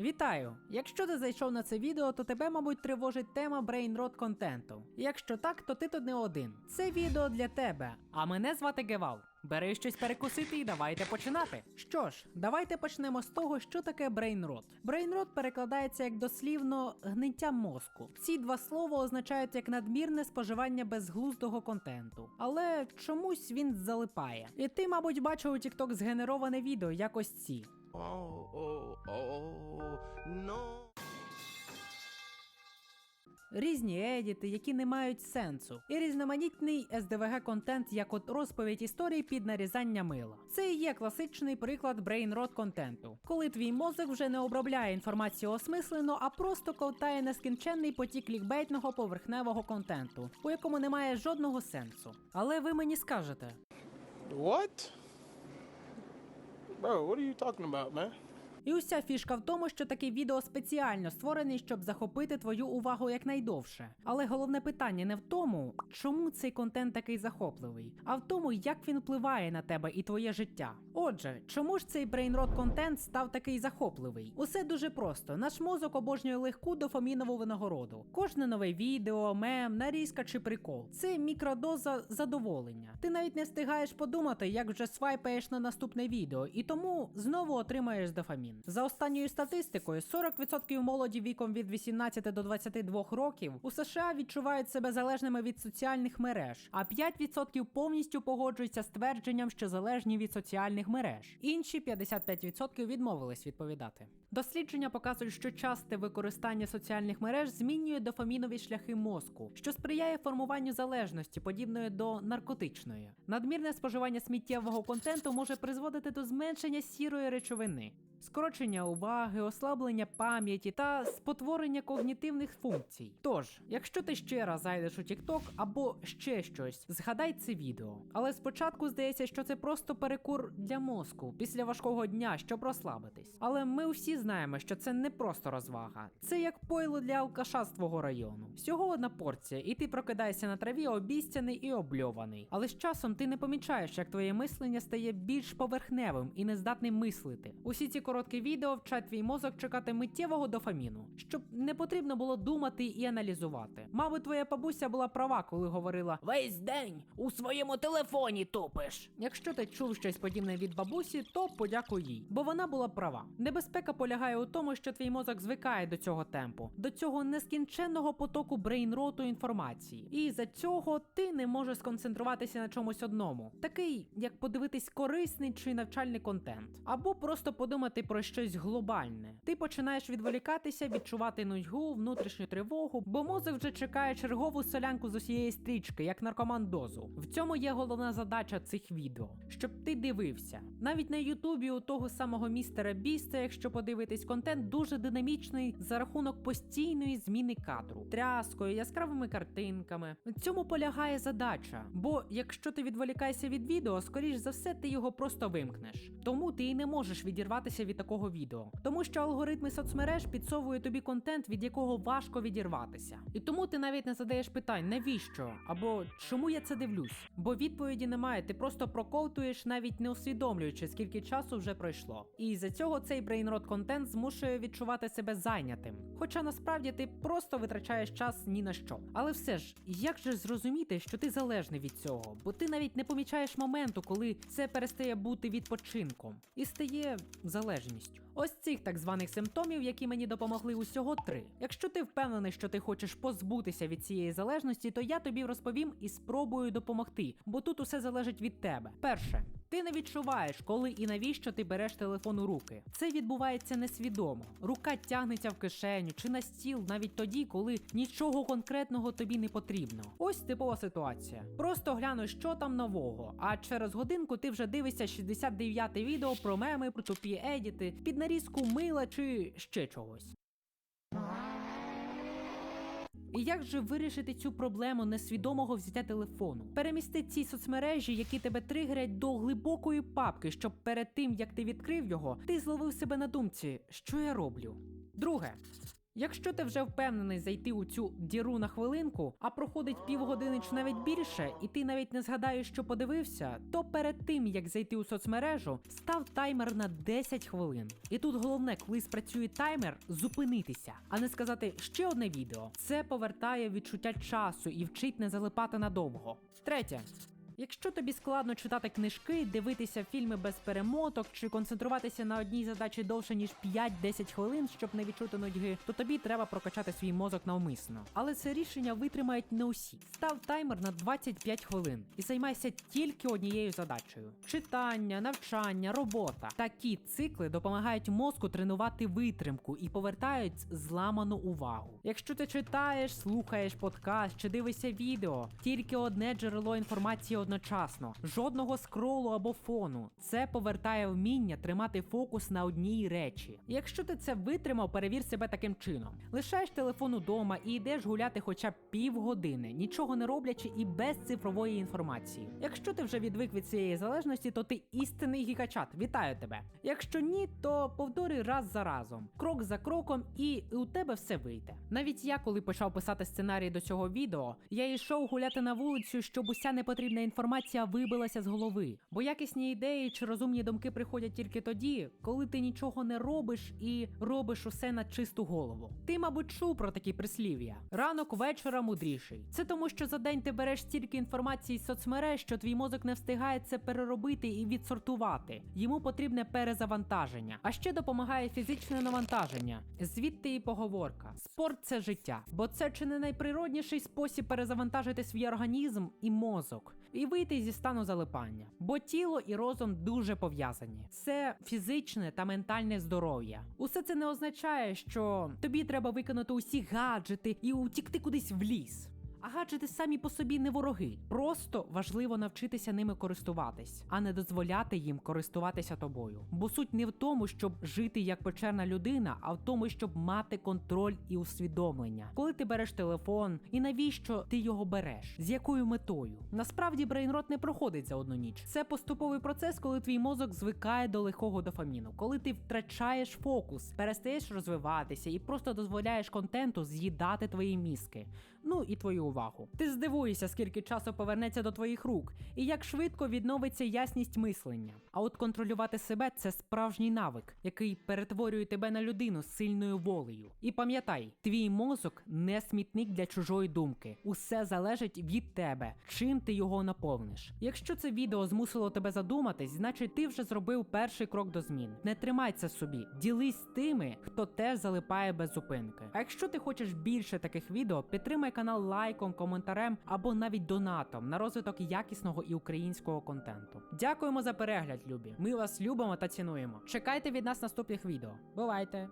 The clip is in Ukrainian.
Вітаю! Якщо ти зайшов на це відео, то тебе, мабуть, тривожить тема брейнрот контенту. Якщо так, то ти тут не один. Це відео для тебе. А мене звати Гевал. Бери щось перекусити і давайте починати. Що ж, давайте почнемо з того, що таке брейнрот. Брейнрот перекладається як дослівно гниття мозку. Ці два слова означають як надмірне споживання безглуздого контенту. Але чомусь він залипає. І ти, мабуть, бачив у TikTok згенероване відео якось ці. Oh, oh, oh, no. Різні едіти, які не мають сенсу, і різноманітний SDVG контент, як от розповідь історії під нарізання мила. Це і є класичний приклад брейнрот контенту, коли твій мозок вже не обробляє інформацію осмислено, а просто ковтає нескінченний потік клікбейтного поверхневого контенту, у якому немає жодного сенсу. Але ви мені скажете, What? Bro, what are you talking about, man? І уся фішка в тому, що такий відео спеціально створений, щоб захопити твою увагу якнайдовше. Але головне питання не в тому, чому цей контент такий захопливий, а в тому, як він впливає на тебе і твоє життя. Отже, чому ж цей брейнрот контент став такий захопливий? Усе дуже просто. Наш мозок обожнює легку дофамінову винагороду. Кожне нове відео, мем, нарізка чи прикол це мікродоза задоволення. Ти навіть не встигаєш подумати, як вже свайпаєш на наступне відео, і тому знову отримаєш дофамін. За останньою статистикою, 40% молоді віком від 18 до 22 років у США відчувають себе залежними від соціальних мереж, а 5% повністю погоджуються з твердженням, що залежні від соціальних мереж. Інші 55% відмовились відповідати. Дослідження показують, що часте використання соціальних мереж змінює дофамінові шляхи мозку, що сприяє формуванню залежності, подібної до наркотичної. Надмірне споживання сміттєвого контенту може призводити до зменшення сірої речовини. Скорочення уваги, ослаблення пам'яті та спотворення когнітивних функцій. Тож, якщо ти ще раз зайдеш у TikTok або ще щось, згадай це відео. Але спочатку здається, що це просто перекур для мозку після важкого дня, щоб розслабитись. Але ми всі знаємо, що це не просто розвага, це як пойло для алкаша з твого району. Всього одна порція, і ти прокидаєшся на траві обіцяний і обльований. Але з часом ти не помічаєш, як твоє мислення стає більш поверхневим і нездатним мислити. Усі ці короткі відео вчать твій мозок чекати миттєвого дофаміну, щоб не потрібно було думати і аналізувати. Мабуть, твоя бабуся була права, коли говорила весь день у своєму телефоні тупиш. Якщо ти чув щось подібне від бабусі, то подякуй їй, бо вона була права. Небезпека полягає у тому, що твій мозок звикає до цього темпу, до цього нескінченного потоку брейнроту інформації, і за цього ти не можеш сконцентруватися на чомусь одному, такий як подивитись корисний чи навчальний контент, або просто подумати про щось глобальне. Ти починаєш відволікатися, відчувати нудьгу, внутрішню тривогу, бо мозок вже чекає чергову солянку з усієї стрічки, як наркоман дозу. В цьому є головна задача цих відео, щоб ти дивився. Навіть на Ютубі у того самого містера Біста, якщо подивитись, контент дуже динамічний за рахунок постійної зміни кадру, тряскою, яскравими картинками. В цьому полягає задача. Бо якщо ти відволікаєшся від відео, скоріш за все ти його просто вимкнеш. Тому ти і не можеш відірватися від такого відео, тому що алгоритми соцмереж підсовують тобі контент, від якого важко відірватися. І тому ти навіть не задаєш питань, навіщо або чому я це дивлюсь? Бо відповіді немає, ти просто проковтуєш, навіть не усвідомлюючи, скільки часу вже пройшло. І за цього цей брейнрот контент змушує відчувати себе зайнятим. Хоча насправді ти просто витрачаєш час ні на що. Але все ж, як же зрозуміти, що ти залежний від цього? Бо ти навіть не помічаєш моменту, коли це перестає бути відпочинком і стає залежністю невагомість. Ось цих так званих симптомів, які мені допомогли усього три. Якщо ти впевнений, що ти хочеш позбутися від цієї залежності, то я тобі розповім і спробую допомогти, бо тут усе залежить від тебе. Перше. Ти не відчуваєш, коли і навіщо ти береш телефон у руки. Це відбувається несвідомо. Рука тягнеться в кишеню чи на стіл навіть тоді, коли нічого конкретного тобі не потрібно. Ось типова ситуація. Просто гляну, що там нового. А через годинку ти вже дивишся 69-те відео про меми, про тупі едіти, під нарізку мила чи ще чогось. І як же вирішити цю проблему несвідомого взяття телефону? Перемісти ці соцмережі, які тебе тригерять до глибокої папки, щоб перед тим як ти відкрив його, ти зловив себе на думці, що я роблю. Друге. Якщо ти вже впевнений зайти у цю діру на хвилинку, а проходить півгодини чи навіть більше, і ти навіть не згадаєш, що подивився, то перед тим як зайти у соцмережу, став таймер на 10 хвилин. І тут головне, коли спрацює таймер, зупинитися, а не сказати ще одне відео. Це повертає відчуття часу і вчить не залипати надовго. Третє. Якщо тобі складно читати книжки, дивитися фільми без перемоток чи концентруватися на одній задачі довше ніж 5-10 хвилин, щоб не відчути нудьги, то тобі треба прокачати свій мозок навмисно. Але це рішення витримають не усі. Став таймер на 25 хвилин і займайся тільки однією задачею: читання, навчання, робота. Такі цикли допомагають мозку тренувати витримку і повертають зламану увагу. Якщо ти читаєш, слухаєш подкаст чи дивишся відео, тільки одне джерело інформації одночасно, жодного скролу або фону. Це повертає вміння тримати фокус на одній речі. Якщо ти це витримав, перевір себе таким чином: лишаєш телефон удома і йдеш гуляти хоча б півгодини, нічого не роблячи і без цифрової інформації. Якщо ти вже відвик від цієї залежності, то ти істинний гікачат. Вітаю тебе. Якщо ні, то повторюй раз за разом, крок за кроком, і у тебе все вийде. Навіть я, коли почав писати сценарій до цього відео, я йшов гуляти на вулицю, щоб уся непотрібна інформація вибилася з голови. Бо якісні ідеї чи розумні думки приходять тільки тоді, коли ти нічого не робиш і робиш усе на чисту голову. Ти, мабуть, чув про такі прислів'я: ранок вечора мудріший. Це тому, що за день ти береш стільки інформації з соцмереж, що твій мозок не встигає це переробити і відсортувати. Йому потрібне перезавантаження. А ще допомагає фізичне навантаження. Звідти і поговорка: спорт це життя, бо це чи не найприродніший спосіб перезавантажити свій організм і мозок. І вийти зі стану залипання, бо тіло і розум дуже пов'язані. Це фізичне та ментальне здоров'я. Усе це не означає, що тобі треба виконати усі гаджети і утікти кудись в ліс. А гаджети самі по собі не вороги. Просто важливо навчитися ними користуватись, а не дозволяти їм користуватися тобою. Бо суть не в тому, щоб жити як печерна людина, а в тому, щоб мати контроль і усвідомлення. Коли ти береш телефон, і навіщо ти його береш? З якою метою? Насправді брейнрот не проходить за одну ніч. Це поступовий процес, коли твій мозок звикає до легкого дофаміну, коли ти втрачаєш фокус, перестаєш розвиватися і просто дозволяєш контенту з'їдати твої мізки. Ну і твою увагу. Ти здивуєшся, скільки часу повернеться до твоїх рук, і як швидко відновиться ясність мислення. А от контролювати себе це справжній навик, який перетворює тебе на людину з сильною волею. І пам'ятай, твій мозок не смітник для чужої думки. Усе залежить від тебе, чим ти його наповниш. Якщо це відео змусило тебе задуматись, значить ти вже зробив перший крок до змін. Не тримайся собі, ділись тими, хто теж залипає без зупинки. А якщо ти хочеш більше таких відео, підтримай канал лайком, коментарем або навіть донатом на розвиток якісного і українського контенту. Дякуємо за перегляд, любі. Ми вас любимо та цінуємо. Чекайте від нас наступних відео. Бувайте!